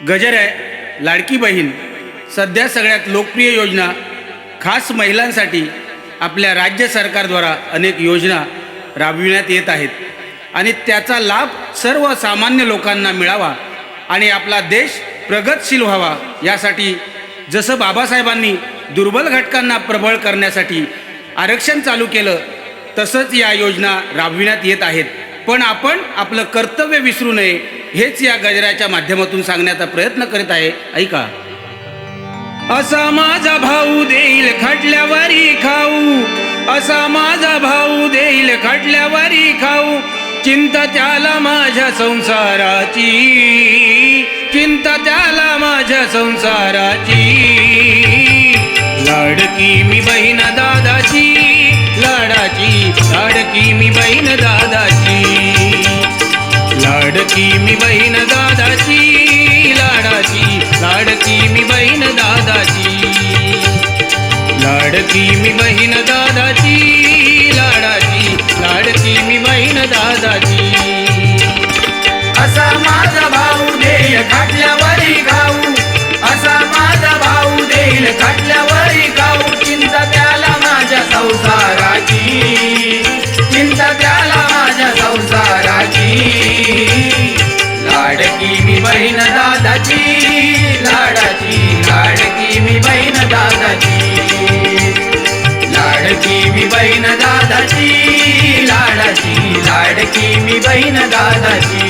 गजर आहे लाडकी बहीण. सध्या सगळ्यात लोकप्रिय योजना खास महिलांसाठी आपल्या राज्य सरकारद्वारा अनेक योजना राबविण्यात येत आहेत. आणि त्याचा लाभ सर्वसामान्य लोकांना मिळावा आणि आपला देश प्रगतशील व्हावा यासाठी जसं बाबासाहेबांनी दुर्बल घटकांना प्रबळ करण्यासाठी आरक्षण चालू केलं तसंच या योजना राबविण्यात येत आहेत. पण आपण आपलं कर्तव्य विसरू नये हेच या गजराच्या माध्यमातून सांगण्याचा प्रयत्न करीत आहे. ऐका. असा माझा भाऊ देईल खटल्यावरी खाऊ. असा माझा भाऊ देईल खटल्यावरी खाऊ. चिंता त्याला माझ्या संसाराची. चिंता त्याला माझ्या संसाराची. लाडकी मी बहीण दादाची. लाडाची लाडकी मी बहीण दादाची. लाडकी मी बहीण दादाची लाडाची लाडकी मी बहीण दादाची. लाडकी मी बहीण दादाची लाडाची लाडकी मी बहीण दादाची. असा माझा भाऊ देईल खाटल्यावरी खाऊ. असा माझा भाऊ देईल खाटल्यावरी खाऊ. चिंता त्याला माझ्या संसाराची. लाडकी मी बहीण दादाची लाडाची लाडकी मी बहीण दादाची. लाडकी मी बहीण दादाची लाडाची लाडकी मी बहीण दादाची.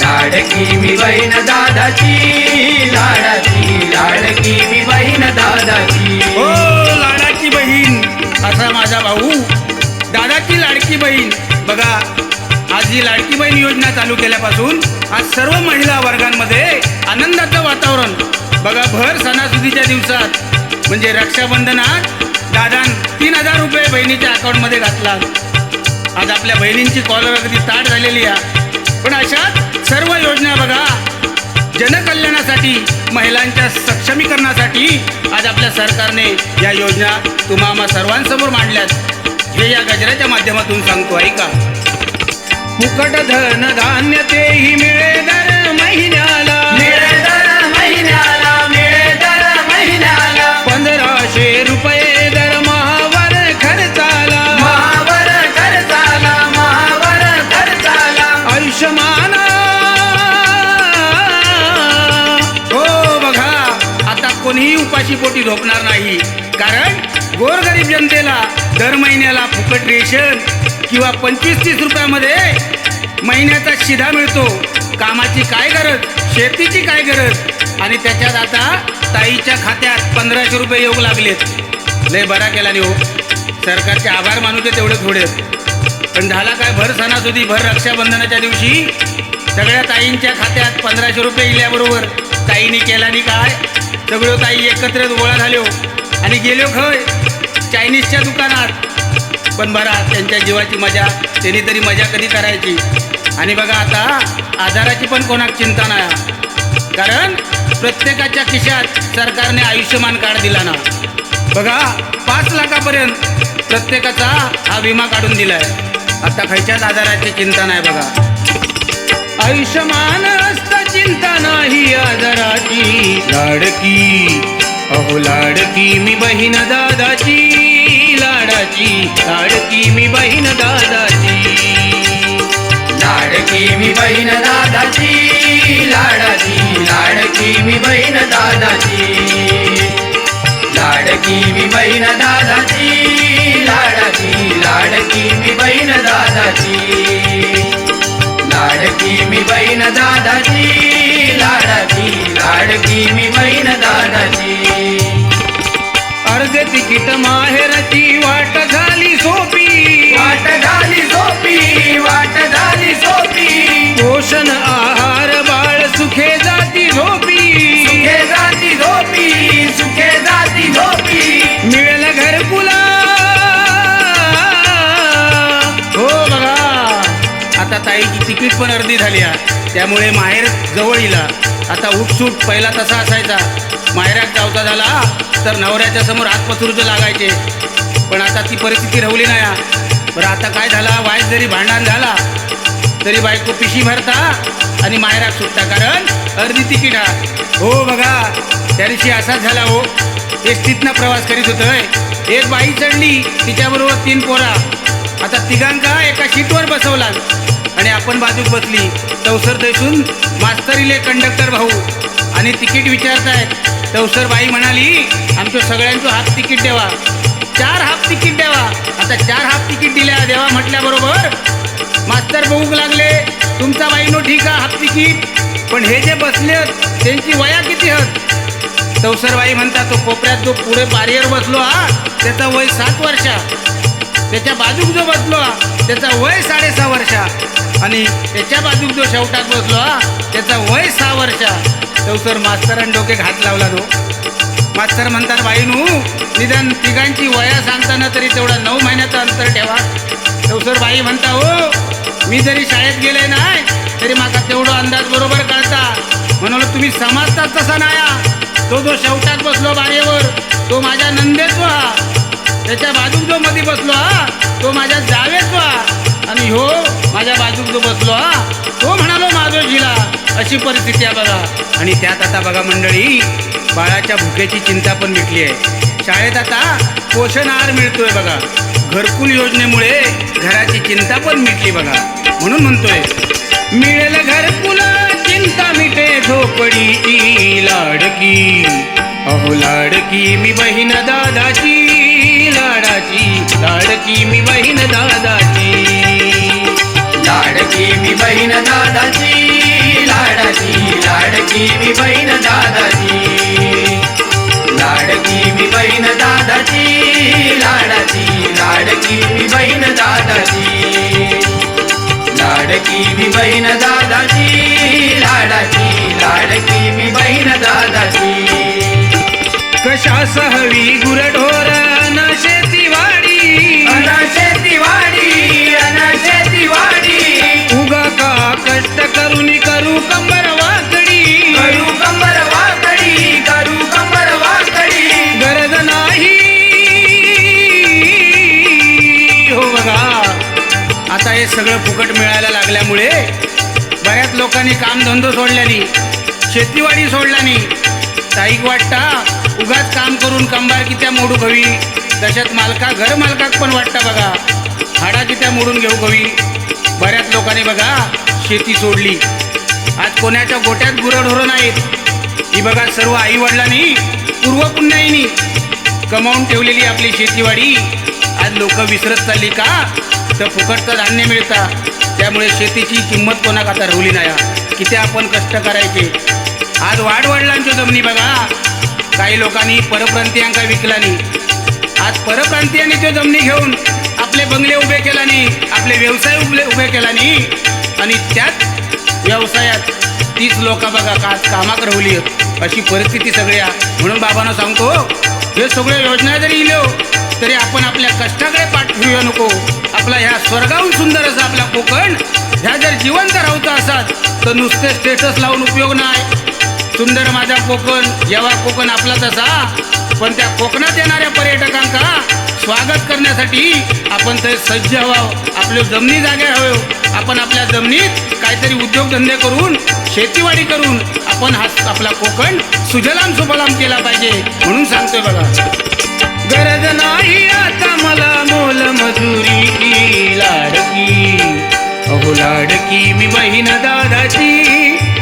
लाडकी मी बहीण दादाची लाडाची लाडकी मी बहीण दादाची. हो लाडाची बहीण असा माझा भाऊ. दादाची लाडकी बहीण. बघा आज लाडकी बहीण योजना चालू केल्यापासून आज सर्व महिला वर्गांमध्ये आनंदाचं वातावरण. बघा भर सणासुदीच्या दिवसात म्हणजे रक्षाबंधनात दादान तीन हजार रुपये बहिणीच्या अकाउंटमध्ये घातला. आज आपल्या बहिणींची कॉलर अगदी ताट झालेली आहे. पण अशा सर्व योजना बघा जनकल्याणासाठी महिलांच्या सक्षमीकरणासाठी आज आपल्या सरकारने या योजना तुम्हा सर्वांसमोर मांडल्यात. हे या गजराच्या माध्यमातून सांगतो ऐका. फुकट धन धान्य तेही मिळे दर महिन्याला. मिळे दर महिन्याला मिळे दर महिन्याला पंधराशे रुपये दर महावर खर्चाला महावर खर्चाला महावर खर्चाला. आयुष्यमान. हो बघा आता कोणीही उपाशी पोटी झोपणार नाही. कारण गोरगरीब जनतेला दर महिन्याला फुकट रेशन किंवा पंचवीस तीस रुपयामध्ये महिन्याचा शिधा मिळतो. कामाची काय गरज शेतीची काय गरज? आणि त्याच्यात आता ताईच्या खात्यात पंधराशे रुपये येऊ लागलेत. लय बरा केला नाही हो. सरकारचे आभार मानू ते तेवढे थोडे. पण झाला काय भर सणासुदी भर रक्षाबंधनाच्या दिवशी? सगळ्या ताईंच्या खात्यात पंधराशे रुपये इल्याबरोबर. ताईने केला नाही काय? सगळं ताई एकत्र गोळा झालो हो. आणि गेलो हो खय चायनीजच्या दुकानात. पण बरा त्यांच्या जीवाची मजा त्यांनी तरी मजा कधी करायची? आणि बघा आता आजाराची पण कोणाक चिंता नाही. कारण प्रत्येकाच्या खिशात सरकारने आयुष्यमान कार्ड दिला ना. बघा पाच लाखापर्यंत प्रत्येकाचा हा विमा काढून दिलाय. आता खयच्याच आजाराची चिंता नाही बघा. आयुष्यमान असत चिंता नाही आजाराची. लाडकी अहो लाडकी मी बहीण दादाची. लाडाची लाडकी मी बहीण दादाची. लाडकी मी बहीण दादाची लाडाची लाडकी मी बहीण दादाची. लाडकी मी बहीण दादाची लाडाची लाडकी मी बहीण दादाची. लाडकी मी बहीण दादाची लाडाची लाडकी मी बहीण दादाची. अर्ध तिकीट माहेरची वाट झाली सोपी. वाट झाली सोपी वाट झाली सोपी. पोषण आहार बाळ सुखे जाती झोपी. सुखे जाती झोपी सुखे जाती झोपी. मिळेल घरकुला. हो बघा. आता ताईची तिकीट पण अर्धी झाली आहे. त्यामुळे माहेर जवळ येला आता उठसूट पहिला तसा असायचा. माहेरात जावता झाला तर नवऱ्याच्या समोर हात लागायचे. पण आता ती परिस्थिती राहिली नाही. हा. बरं आता काय झाला? वाईट जरी भांडण झाला तरी बायको पिशी भरता आणि माहेरात सुटता. कारण अर्धी तिकीटा हो बघा त्या दिवशी असाच झाला हो. एसटीतनं प्रवास करीत होतोय. एक बाई चढली तिच्याबरोबर तीन पोरा. आता तिघांका एका सीटवर बसवला. आणि आपण बाजूक बसली. तवसर देसून मास्तरीले कंडक्टर भाऊ. आणि तिकीट विचारतायत तवसर बाई म्हणाली आमच्या सगळ्यांचं हाफ तिकीट द्यावा चार हाफ तिकीट द्यावा आता चार हाफ तिकीट दिल्या देवा म्हटल्याबरोबर मास्तर बघूक लागले तुमचा बाईनो ठीक आहे हाफ तिकीट पण हे जे बसले त्यांची वया किती हत? तवसरबाई म्हणतात तो कोपऱ्यात जो पुढे बारीवर बसलो हा त्याचा वय सात वर्षा. त्याच्या बाजूक जो बसलो हा त्याचा वय साडेसहा वर्षा. आणि त्याच्या बाजूक जो शेवटात बसलो हा त्याचा वय सहा वर्षा. तर मास्तरांनी डोके घात लावला तो. मास्तर म्हणतात बाईनू निदान तिघांची वया सांगताना तरी तेवढा नऊ महिन्याचं अंतर ठेवा. तवसर बाई म्हणता हो मी जरी शाळेत गेले नाही तरी माका तेवढं अंदाज बरोबर कळता. म्हणून तुम्ही समाजतात तसा नाया. तो जो शेवटात बसलो बारेवर तो माझ्या नंदेचो हा त्याच्या बाजूक जो मध्ये बसलो हा तो माझ्या जावेचो हा आणि हो माझ्या बाजूक जो बसलो हा. तो म्हणालो माधोजीला जिला अशी परिस्थिती आहे बघा. आणि त्यात आता बघा मंडळी बाळाच्या भुकेची चिंता पण मिटली आहे. शाळेत आता पोषण आहार मिळतोय बघा. घरकुल योजनेमुळे घराची चिंता पण मिटली बघा. म्हणून म्हणतोय मिळेल घरकुल चिंता मिटे झोपडीची लाडकी. अहो लाडकी मी बहीण दादाची लाडाची लाडकी मी बहीण दादाची. लाडकी मी बहीण दादाची लाडाची लाडकी मी बहीण दादाची. लाडकी मी बहीण दादाची लाडाची लाडकी मी बहीण दादाची. लाडकी मी बहीण दादाची लाडाची लाडकी मी बहीण दादाची. कशा सहवी गुरढोर हे सगळं फुकट मिळायला लागल्यामुळे बऱ्याच लोकांनी कामधंदो सोडल्यानी शेतीवाडी सोडल्याने ताईक वाटता उगाच काम करून कंबार कित्या मोडू हवी तशात मालका घर मालकाक पण वाटता बघा. हाडा कित्या मोडून घेऊ हवी बऱ्याच लोकांनी बघा शेती सोडली. आज कोणाच्या गोट्यात गुरढोरं नाहीत. ही बघा सर्व आई वडिलांनी पूर्व कमावून ठेवलेली आपली शेतीवाडी. आज लोक विसरत चालली का? तर फुकटचं धान्य मिळतं. त्यामुळे शेतीची किंमत कोणाक आता राहिली नाही. किती आपण कष्ट करायचे. आज वाडवडिलांच्या जमिनी बघा. काही लोकांनी परप्रांतीयांका विकलानी आज परप्रांतीयांनी तो जमिनी घेऊन आपले बंगले उभे केलानी आपले व्यवसाय उभे उभे केलानी आणि त्याच व्यवसायात तीच लोक बघा का कामाक रवली अशी परिस्थिती सगळ्या. म्हणून बाबांना सांगतो हे सगळ्या योजना जरी इलो तरी आपण आपल्या कष्टाकडे पाठ नको. आपला ह्या स्वर्गाहून सुंदर असा आपला कोकण ह्या जर जिवंत राहता असत तर नुसते स्टेटस लावून उपयोग नाही. सुंदर माझा कोकण जेव्हा कोकण आपला तसा पण त्या कोकणात येणाऱ्या पर्यटकांका स्वागत करण्यासाठी आपण ते सज्ज व्हावं. आपल्या जमिनी जागे हवे आपण आपल्या जमिनीत काहीतरी उद्योगधंदे करून शेतीवाडी करून आपण हा आपला कोकण सुजलाम सुफलाम केला पाहिजे म्हणून सांगतोय बघा. गरज नाही आता मला मोल मजुरी लाडकी. अहो लाडकी मी बहीण दादाची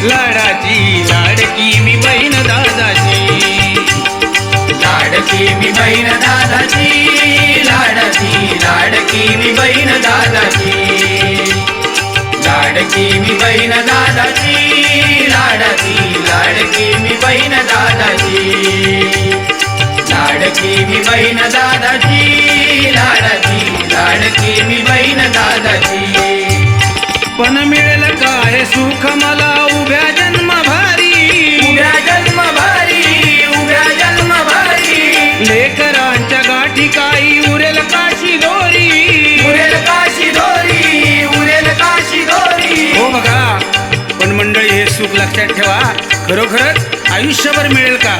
लाडाची लाडकी मी बहीण दादाची. लाडकी मी बहीण दादाची लाडकी लाडकी मी बहीण दादाची. लाडकी मी बहीण दादाची लाडकी लाडकी मी बहीण दादाची. लाडकी मी बहीण दादाची लाडकी लाडकी मी बहीण दादाची पण मिळेल काय सुख मला उभ्या जन्म भारी उभ्या जन्म भारी उभ्या जन्म भारी लेकरांच्या गाठी काही उरेल काशी दोरी. उरेल काशी दोरी उरेल काशी दोरी. हो बघा पण मंडळी हे सुख लक्षात ठेवा. खरोखरच आयुष्यभर मिळेल का?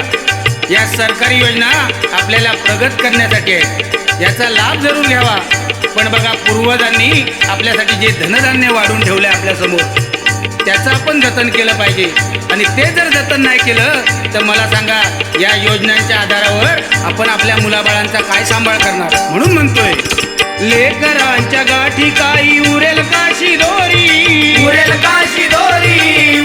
या सरकारी योजना आपल्याला प्रगत करण्यासाठी आहे याचा लाभ जरूर घ्यावा. पण बघा पूर्वजांनी आपल्यासाठी जे धनधान्य वाढून ठेवलं आपल्यासमोर त्याचं आपण जतन केलं पाहिजे. आणि ते जर जतन नाही केलं तर मला सांगा या योजनांच्या आधारावर आपण आपल्या मुलाबाळांचा काय सांभाळ करणार? म्हणून म्हणतोय लेकरांच्या गाठी काही उरेल काशी दोरी. उरेल काशी दोरी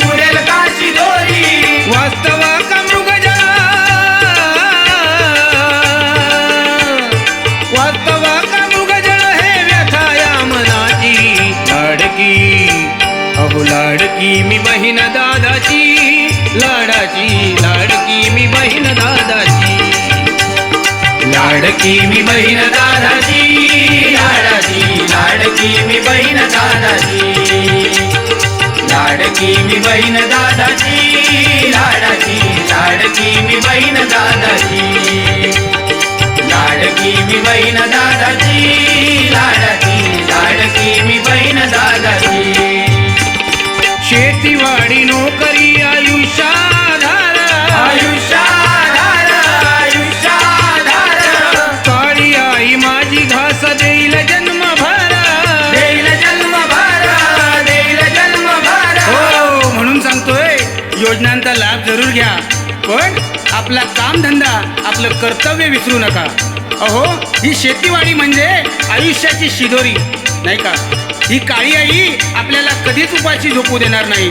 लाडकी मी बहीण दादाजी लाडाजी लाडकी मी बहीण दादाजी. लाडकी मी बहीण दादाची लाडाजी लाडकी मी बहीण दादाजी. लाडकी मी बहीण दादाजी लाडाजी लाडकी मी बहीण दादाजी. शेतीवाडी नोकरी आयुष्या जरूर घ्या. पण आपला कामधंदा आपलं कर्तव्य विसरू नका. अहो ही शेतीवाडी म्हणजे आयुष्याची शिदोरी नाही का? ही काळी आई आपल्याला कधीच उपाशी झोपू देणार नाही.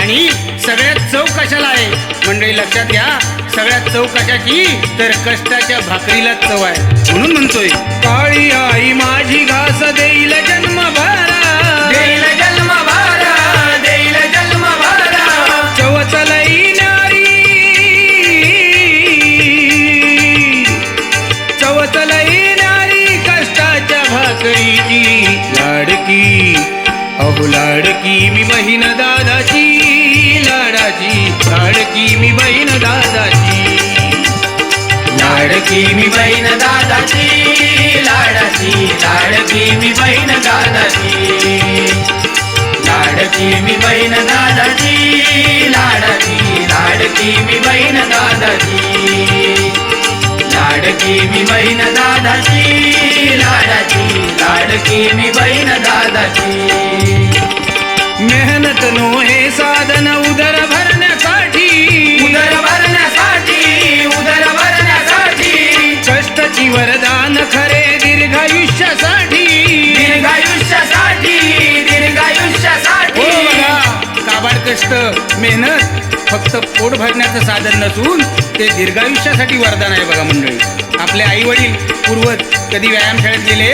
आणि सगळ्यात चव कशाला आहे? मंडळी लक्षात घ्या सगळ्यात चव कशाची? तर कष्टाच्या भाकरीला चव आहे. म्हणून म्हणतोय. काळी आई माझी घास देईल जन्मभरा मी बहीण दादाची लाडाची लाडकी मी बहीण दादाची. लाडकी मी बहीण दादाची लाडाची लाडकी मी बहीण दादाची. लाडकी मी बहीण दादाची लाडाची लाडकी मी बहीण दादाची. मेहनत नो हे साधन उदर भरण्याचा कष्टाची वरदान खरे दीर्घायुष्यासाठी. दीर्घायुष्यासाठी दीर्घायुष्यासाठी. हो काबाड कष्ट मेहनत फक्त पोट भरण्याचं साधन नसून ते दीर्घायुष्यासाठी वरदान आहे बघा मंडळी. आपले आई वडील पूर्वज कधी व्यायामशाळेत गेले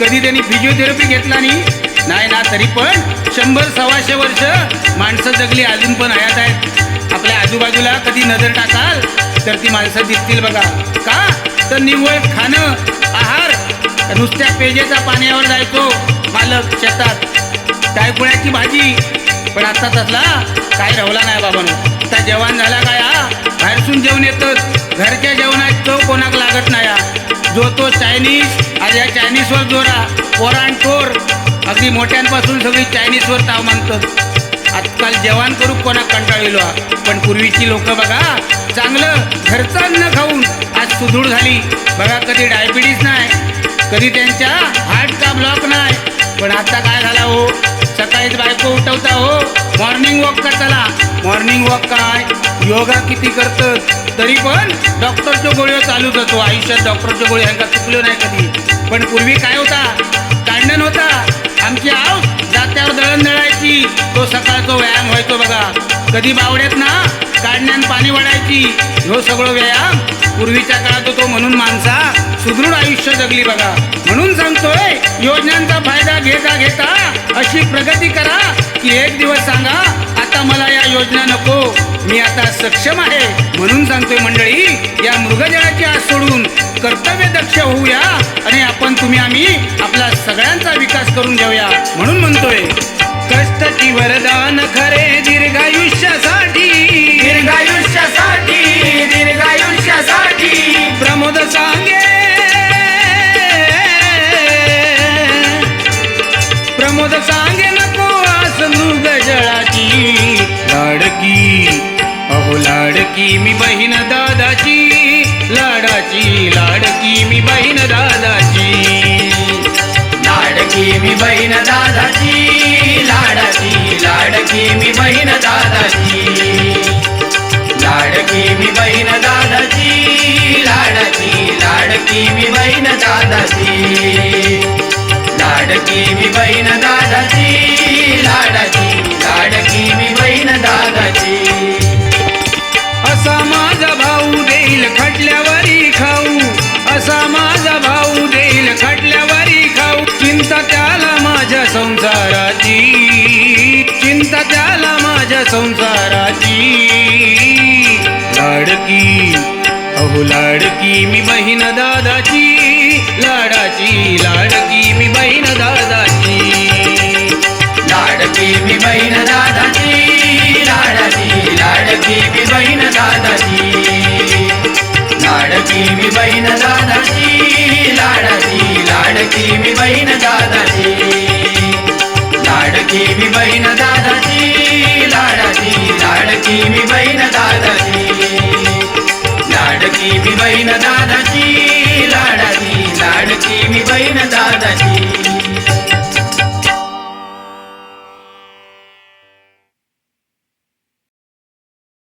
कधी त्यांनी फिजिओथेरपी घेतला नाही नाही ना तरी पण शंभर सव्वाशे वर्ष माणसं जगली अजून पण हयात आहेत. आपल्या आजूबाजूला कधी नजर टाकाल तर ती माणसं दिसतील बघा. का? तर निव्वळ खाणं आहार नुसत्या पेजेच्या पाण्यावर जायचो. मालक शेतात डायकुळ्याची भाजी? पण आता तसला काय रवला नाही बाबांनो. आता जेवण झाला काय हा बाहेरसून जेवण येतच घरच्या जेवणात चव कोणाक लागत नाही हा. जो तो चायनीज आज या चायनीजवर जोरा पोरांटोर अगदी मोठ्यांपासून सगळी चायनीजवर ताव मानतात आजकाल जेवण करू कोणाक कंटाळलेलो पण पूर्वीची लोक बघा चांगलं घरचं अन्न खाऊन आज सुदृढ झाली. बघा कधी डायबिटीस नाही कधी त्यांच्या हार्टचा ब्लॉक नाही. पण आता काय झाला हो? सकाळीच बायको उठवता हो. मॉर्निंग वॉक का चला? मॉर्निंग वॉक काय? योगा किती करतात? तरी पण डॉक्टरच्या गोळ्या चालूच होतो आयुष्यात डॉक्टरच्या गोळ्या ह्यांना चुकलो नाही कधी. पण पूर्वी काय होता? कांडण होता. आमची आव रस्त्यावर दळण दळायची. तो सकाळचा व्यायाम व्हायचो बघा. कधी बावड्यात ना काढण्यान पाणी वडायची ह्यो सगळं व्यायाम पूर्वीच्या काळात होतो म्हणून माणसा सुदृढ आयुष्य जगली बघा. म्हणून सांगतोय योजनांचा फायदा घेता घेता अशी प्रगती करा की एक दिवस सांगा आता मला या योजना नको. मी आता सक्षम आहे. म्हणून सांगतोय मंडळी या मृगजळाची आस सोडून कर्तव्य दक्ष होऊया आणि आपण तुम्ही आम्ही आपला सगळ्यांचा विकास करून घेऊया म्हणून म्हणतोय. कष्टाची वरदान खरे दीर्घायुष्यासाठी. दीर्घायुष्यासाठी दीर्घायुष्यासाठी. प्रमोद सांगे. प्रमोद सांगे. लाडकी अहो लाडकी मी बहीण दादाची लाडाची लाडकी मी बहीण दादाची. लाडकी मी बहीण दादाची लाडाची लाडकी मी बहीण दादाची. लाडकी मी बहीण दादाची लाडाची लाडकी मी बहीण दादाची. लाडाची लाडकी मी बहीण दादाची. असा माझा भाऊ देईल खटल्यावरी खाऊ असा माझा भाऊ देईल खटल्यावरी खाऊ. चिंता त्याला माझ्या संसाराची चिंता त्याला माझ्या संसाराची. लाडकी अहो लाडकी मी बहीण दादाची लाडाची लाडकी मी बहीण दादाची. लाडकी मी बहीण दादाची लाडकी मी बहीण दादाची. लाडकी मी बहीण दादाची लाडकी मी बहीण दादाची. लाडकी मी बहीण